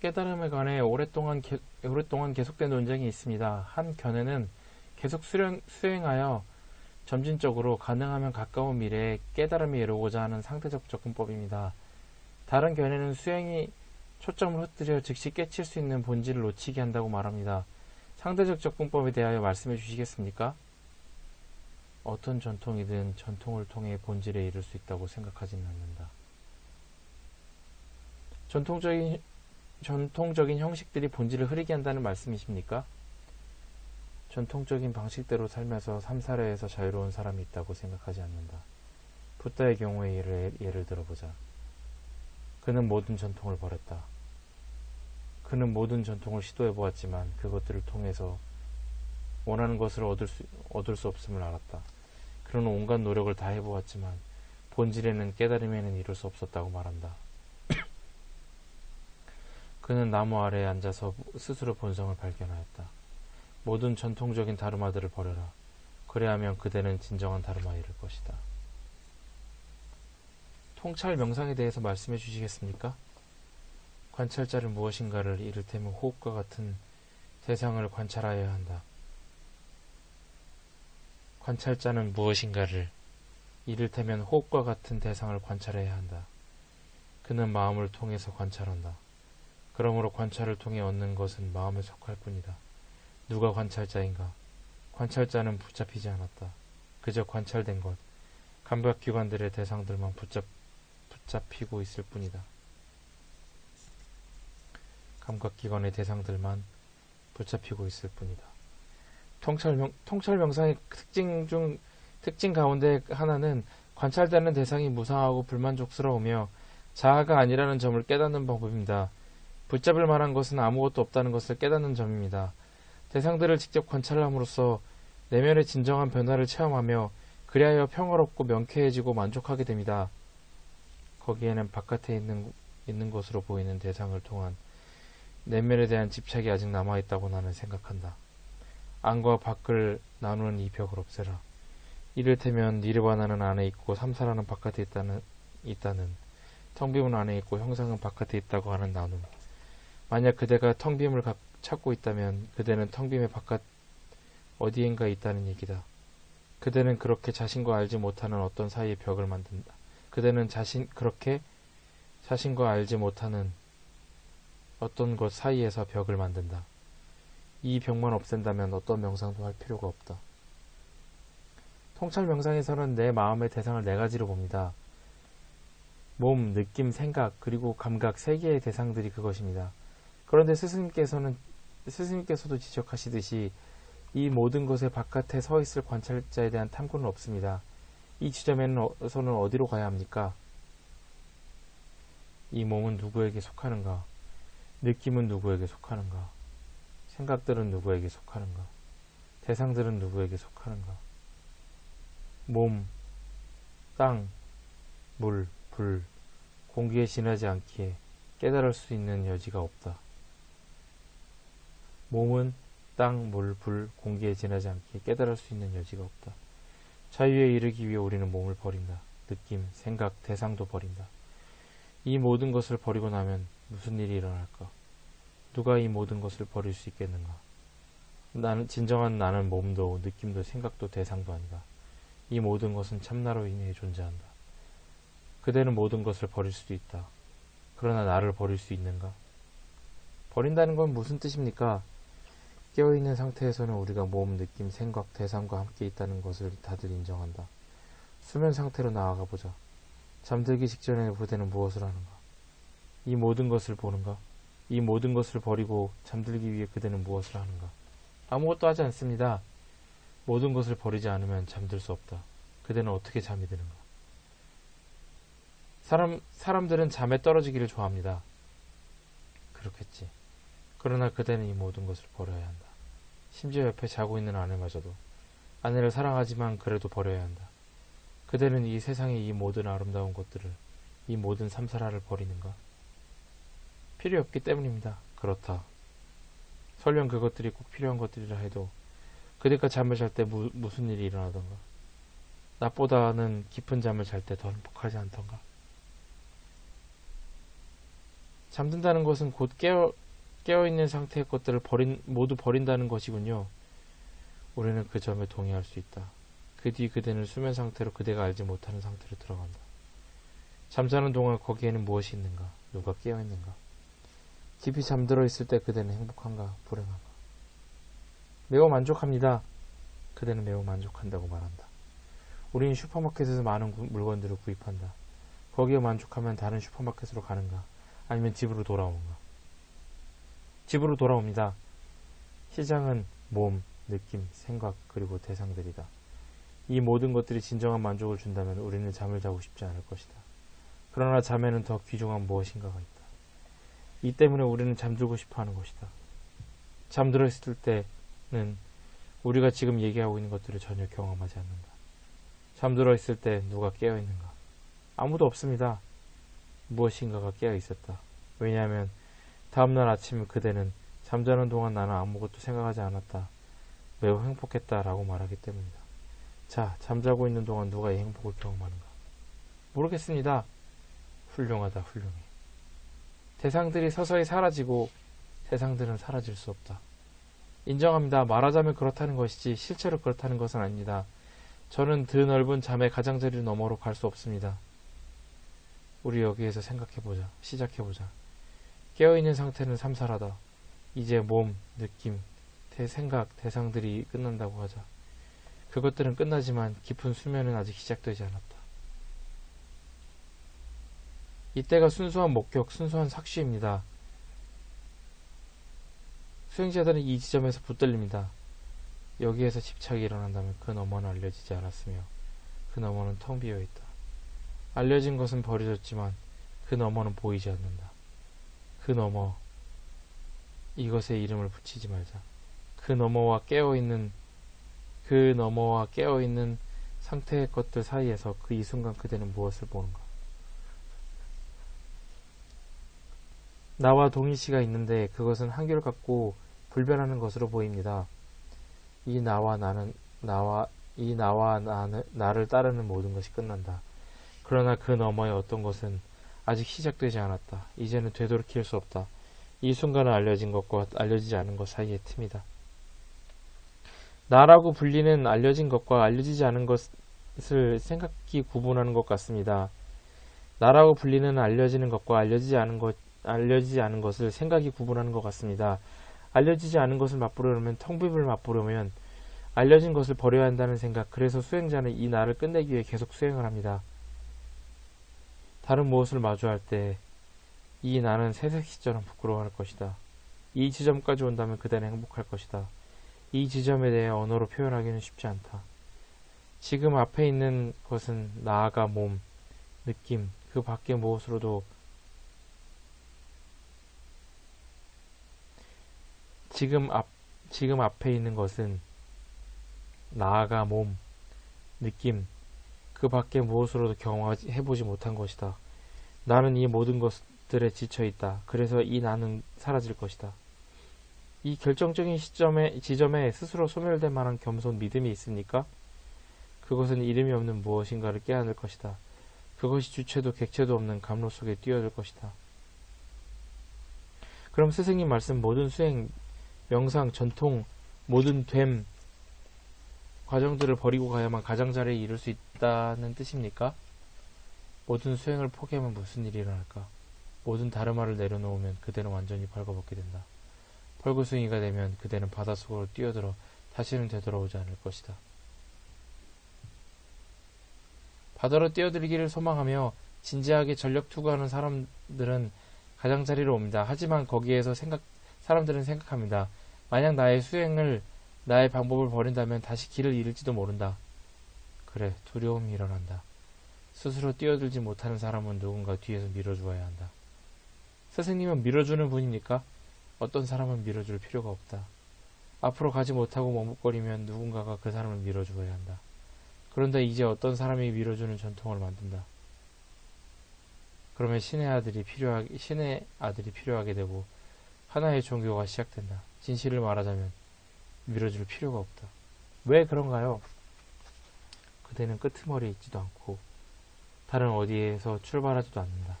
깨달음에 관해 오랫동안, 게, 오랫동안 계속된 논쟁이 있습니다. 한 견해는 계속 수령, 수행하여 점진적으로 가능하면 가까운 미래에 깨달음에 이르고자 하는 상태적 접근법입니다. 다른 견해는 수행이 초점을 흩뜨려 즉시 깨칠 수 있는 본질을 놓치게 한다고 말합니다. 상대적 접근법에 대하여 말씀해 주시겠습니까? 어떤 전통이든 전통을 통해 본질에 이를 수 있다고 생각하지는 않는다. 전통적인 전통적인 형식들이 본질을 흐리게 한다는 말씀이십니까? 전통적인 방식대로 살면서 삼사례에서 자유로운 사람이 있다고 생각하지 않는다. 붓다의 경우에 예를, 예를 들어보자. 그는 모든 전통을 버렸다. 그는 모든 전통을 시도해 보았지만 그것들을 통해서 원하는 것을 얻을 수, 얻을 수 없음을 알았다. 그는 온갖 노력을 다 해보았지만 본질에는 깨달음에는 이룰 수 없었다고 말한다. 그는 나무 아래에 앉아서 스스로 본성을 발견하였다. 모든 전통적인 다르마들을 버려라. 그래야하면 그대는 진정한 다르마에 이를 것이다. 통찰 명상에 대해서 말씀해 주시겠습니까? 관찰자를 무엇인가를 이를테면 호흡과 같은 대상을 관찰하여야 한다. 관찰자는 무엇인가를 이를테면 호흡과 같은 대상을 관찰해야 한다. 그는 마음을 통해서 관찰한다. 그러므로 관찰을 통해 얻는 것은 마음에 속할 뿐이다. 누가 관찰자인가? 관찰자는 붙잡히지 않았다. 그저 관찰된 것, 감각기관들의 대상들만 붙잡, 붙잡히고 있을 뿐이다. 감각기관의 대상들만 붙잡히고 있을 뿐이다. 통찰명, 통찰명상의 특징 중, 특징 가운데 하나는 관찰되는 대상이 무상하고 불만족스러우며 자아가 아니라는 점을 깨닫는 방법입니다. 붙잡을 만한 것은 아무것도 없다는 것을 깨닫는 점입니다. 대상들을 직접 관찰함으로써 내면의 진정한 변화를 체험하며 그리하여 평화롭고 명쾌해지고 만족하게 됩니다. 거기에는 바깥에 있는, 있는 것으로 보이는 대상을 통한 내면에 대한 집착이 아직 남아있다고 나는 생각한다. 안과 밖을 나누는 이 벽을 없애라. 이를테면 니르바나는 안에 있고 삼사라는 바깥에 있다는, 있다는 텅 비운 안에 있고 형상은 바깥에 있다고 하는 나눔. 만약 그대가 텅 빔을 찾고 있다면 그대는 텅 빔의 바깥 어디엔가 있다는 얘기다. 그대는 그렇게 자신과 알지 못하는 어떤 사이의 벽을 만든다. 그대는 자신 그렇게 자신과 알지 못하는 어떤 것 사이에서 벽을 만든다. 이 벽만 없앤다면 어떤 명상도 할 필요가 없다. 통찰 명상에서는 내 마음의 대상을 네 가지로 봅니다. 몸, 느낌, 생각, 그리고 감각 세 개의 대상들이 그것입니다. 그런데 스승님께서는 스승님께서도 지적하시듯이 이 모든 것의 바깥에 서 있을 관찰자에 대한 탐구는 없습니다. 이 지점에서는 어디로 가야 합니까? 이 몸은 누구에게 속하는가? 느낌은 누구에게 속하는가? 생각들은 누구에게 속하는가? 대상들은 누구에게 속하는가? 몸, 땅, 물, 불, 공기에 지나지 않기에 깨달을 수 있는 여지가 없다. 몸은 땅, 물, 불, 공기에 지나지 않기에 깨달을 수 있는 여지가 없다. 자유에 이르기 위해 우리는 몸을 버린다. 느낌, 생각, 대상도 버린다. 이 모든 것을 버리고 나면 무슨 일이 일어날까? 누가 이 모든 것을 버릴 수 있겠는가? 나는 진정한 나는 몸도 느낌도 생각도 대상도 아니다. 이 모든 것은 참나로 인해 존재한다. 그대는 모든 것을 버릴 수도 있다. 그러나 나를 버릴 수 있는가? 버린다는 건 무슨 뜻입니까? 깨어있는 상태에서는 우리가 몸, 느낌, 생각, 대상과 함께 있다는 것을 다들 인정한다. 수면 상태로 나아가 보자. 잠들기 직전에 그대는 무엇을 하는가? 이 모든 것을 보는가? 이 모든 것을 버리고 잠들기 위해 그대는 무엇을 하는가? 아무것도 하지 않습니다. 모든 것을 버리지 않으면 잠들 수 없다. 그대는 어떻게 잠이 드는가? 사람, 사람들은 잠에 떨어지기를 좋아합니다. 그렇겠지. 그러나 그대는 이 모든 것을 버려야 한다. 심지어 옆에 자고 있는 아내마저도 아내를 사랑하지만 그래도 버려야 한다. 그대는 이 세상의 이 모든 아름다운 것들을 이 모든 삼사라를 버리는가? 필요 없기 때문입니다. 그렇다. 설령 그것들이 꼭 필요한 것들이라 해도 그대가 잠을 잘 때 무슨 일이 일어나던가 낮보다는 깊은 잠을 잘 때 더 행복하지 않던가 잠든다는 것은 곧 깨어, 깨어있는 상태의 것들을 버린, 모두 버린다는 것이군요. 우리는 그 점에 동의할 수 있다. 그 뒤 그대는 수면 상태로 그대가 알지 못하는 상태로 들어간다. 잠자는 동안 거기에는 무엇이 있는가? 누가 깨어있는가? 깊이 잠들어 있을 때 그대는 행복한가? 불행한가? 매우 만족합니다. 그대는 매우 만족한다고 말한다. 우리는 슈퍼마켓에서 많은 구- 물건들을 구입한다. 거기에 만족하면 다른 슈퍼마켓으로 가는가? 아니면 집으로 돌아오는가? 집으로 돌아옵니다. 시장은 몸, 느낌, 생각, 그리고 대상들이다. 이 모든 것들이 진정한 만족을 준다면 우리는 잠을 자고 싶지 않을 것이다. 그러나 잠에는 더 귀중한 무엇인가가 있다. 이 때문에 우리는 잠들고 싶어 하는 것이다. 잠들어 있을 때는 우리가 지금 얘기하고 있는 것들을 전혀 경험하지 않는다. 잠들어 있을 때 누가 깨어 있는가? 아무도 없습니다. 무엇인가가 깨어 있었다. 왜냐하면 다음날 아침 그대는 잠자는 동안 나는 아무것도 생각하지 않았다. 매우 행복했다 라고 말하기 때문이다. 자, 잠자고 있는 동안 누가 이 행복을 경험하는가? 모르겠습니다. 훌륭하다, 훌륭해. 대상들이 서서히 사라지고 대상들은 사라질 수 없다. 인정합니다. 말하자면 그렇다는 것이지 실제로 그렇다는 것은 아닙니다. 저는 드넓은 잠의 가장자리 너머로 갈 수 없습니다. 우리 여기에서 생각해보자. 시작해보자. 깨어있는 상태는 삼살하다. 이제 몸, 느낌, 대 생각, 대상들이 끝난다고 하자. 그것들은 끝나지만 깊은 수면은 아직 시작되지 않았다. 이때가 순수한 목격, 순수한 삭시입니다. 수행자들은 이 지점에서 붙들립니다. 여기에서 집착이 일어난다면 그 너머는 알려지지 않았으며 그 너머는 텅 비어 있다. 알려진 것은 버려졌지만 그 너머는 보이지 않는다. 그 너머 이것에 이름을 붙이지 말자. 그 너머와 깨어 있는 그 너머와 깨어 있는 상태의 것들 사이에서 그 이 순간 그대는 무엇을 보는가? 나와 동일시가 있는데 그것은 한결같고 불변하는 것으로 보입니다. 이 나와 나는 나와 이 나와 나는 나를 따르는 모든 것이 끝난다. 그러나 그 너머의 어떤 것은 아직 시작되지 않았다. 이제는 되돌이킬 수 없다. 이 순간은 알려진 것과 알려지지 않은 것 사이의 틈이다. 나라고 불리는 알려진 것과 알려지지 않은 것을 생각이 구분하는 것 같습니다. 나라고 불리는 알려지는 것과 알려지지 않은 것, 알려지지 않은 것을 생각이 구분하는 것 같습니다. 알려지지 않은 것을 맛보려면 텅비을 맛보려면 알려진 것을 버려야 한다는 생각. 그래서 수행자는 이 나를 끝내기 위해 계속 수행을 합니다. 다른 무엇을 마주할 때 이 나는 새색 시처럼 부끄러워할 것이다. 이 지점까지 온다면 그대는 행복할 것이다. 이 지점에 대해 언어로 표현하기는 쉽지 않다. 지금 앞에 있는 것은 나아가 몸, 느낌, 그 밖의 무엇으로도 지금 앞, 지금 앞에 있는 것은 나아가 몸, 느낌, 그 밖의 무엇으로도 경험해보지 못한 것이다. 나는 이 모든 것들에 지쳐 있다. 그래서 이 나는 사라질 것이다. 이 결정적인 시점에, 지점에 스스로 소멸될 만한 겸손 믿음이 있습니까? 그것은 이름이 없는 무엇인가를 깨어낼 것이다. 그것이 주체도 객체도 없는 감로 속에 뛰어들 것이다. 그럼 스승님 말씀 모든 수행, 명상, 전통, 모든 됨, 과정들을 버리고 가야만 가장자리에 이룰 수 있다는 뜻입니까? 모든 수행을 포기하면 무슨 일이 일어날까? 모든 다르마를 내려놓으면 그대는 완전히 벌거벗게 된다. 벌거숭이가 되면 그대는 바닷속으로 뛰어들어 다시는 되돌아오지 않을 것이다. 바다로 뛰어들기를 소망하며 진지하게 전력 투구하는 사람들은 가장자리로 옵니다. 하지만 거기에서 생각, 사람들은 생각합니다. 만약 나의 수행을, 나의 방법을 버린다면 다시 길을 잃을지도 모른다. 그래, 두려움이 일어난다. 스스로 뛰어들지 못하는 사람은 누군가 뒤에서 밀어주어야 한다. 스승님은 밀어주는 분입니까? 어떤 사람은 밀어줄 필요가 없다. 앞으로 가지 못하고 머뭇거리면 누군가가 그 사람을 밀어주어야 한다. 그런데 이제 어떤 사람이 밀어주는 전통을 만든다. 그러면 신의 아들이 필요하게, 신의 아들이 필요하게 되고 하나의 종교가 시작된다. 진실을 말하자면 밀어줄 필요가 없다. 왜 그런가요? 그대는 끄트머리에 있지도 않고 다른 어디에서 출발하지도 않는다.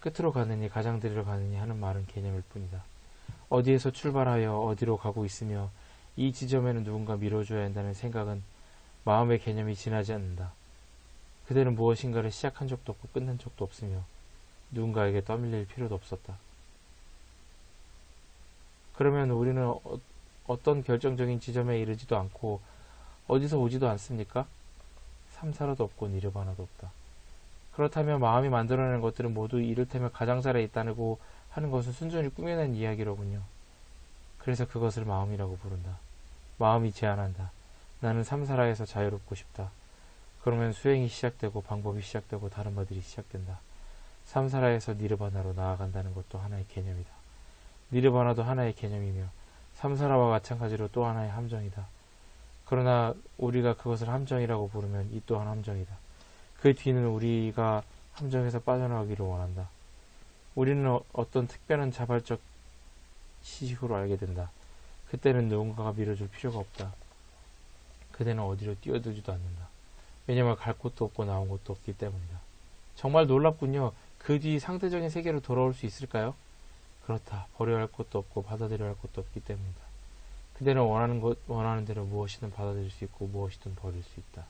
끝으로 가느니 가장들이로 가느니 하는 말은 개념일 뿐이다. 어디에서 출발하여 어디로 가고 있으며 이 지점에는 누군가 밀어줘야 한다는 생각은 마음의 개념이 지나지 않는다. 그대는 무엇인가를 시작한 적도 없고 끝낸 적도 없으며 누군가에게 떠밀릴 필요도 없었다. 그러면 우리는 어, 어떤 결정적인 지점에 이르지도 않고 어디서 오지도 않습니까? 삼사로도 없고 니르바나도 없다. 그렇다면 마음이 만들어내는 것들은 모두 이를테면 가장자리에 있다고 하는 것은 순전히 꾸며낸 이야기로군요. 그래서 그것을 마음이라고 부른다. 마음이 제안한다. 나는 삼사라에서 자유롭고 싶다. 그러면 수행이 시작되고 방법이 시작되고 다른 것들이 시작된다. 삼사라에서 니르바나로 나아간다는 것도 하나의 개념이다. 니르바나도 하나의 개념이며 삼사라와 마찬가지로 또 하나의 함정이다. 그러나 우리가 그것을 함정이라고 부르면 이 또한 함정이다. 그 뒤는 우리가 함정에서 빠져나가기를 원한다. 우리는 어, 어떤 특별한 자발적 시식으로 알게 된다. 그때는 누군가가 밀어줄 필요가 없다. 그대는 어디로 뛰어들지도 않는다. 왜냐면 갈 곳도 없고 나온 곳도 없기 때문이다. 정말 놀랍군요. 그 뒤 상대적인 세계로 돌아올 수 있을까요? 그렇다. 버려야 할 것도 없고 받아들여야 할 것도 없기 때문이다. 그대는 원하는 것, 원하는 대로 무엇이든 받아들일 수 있고 무엇이든 버릴 수 있다.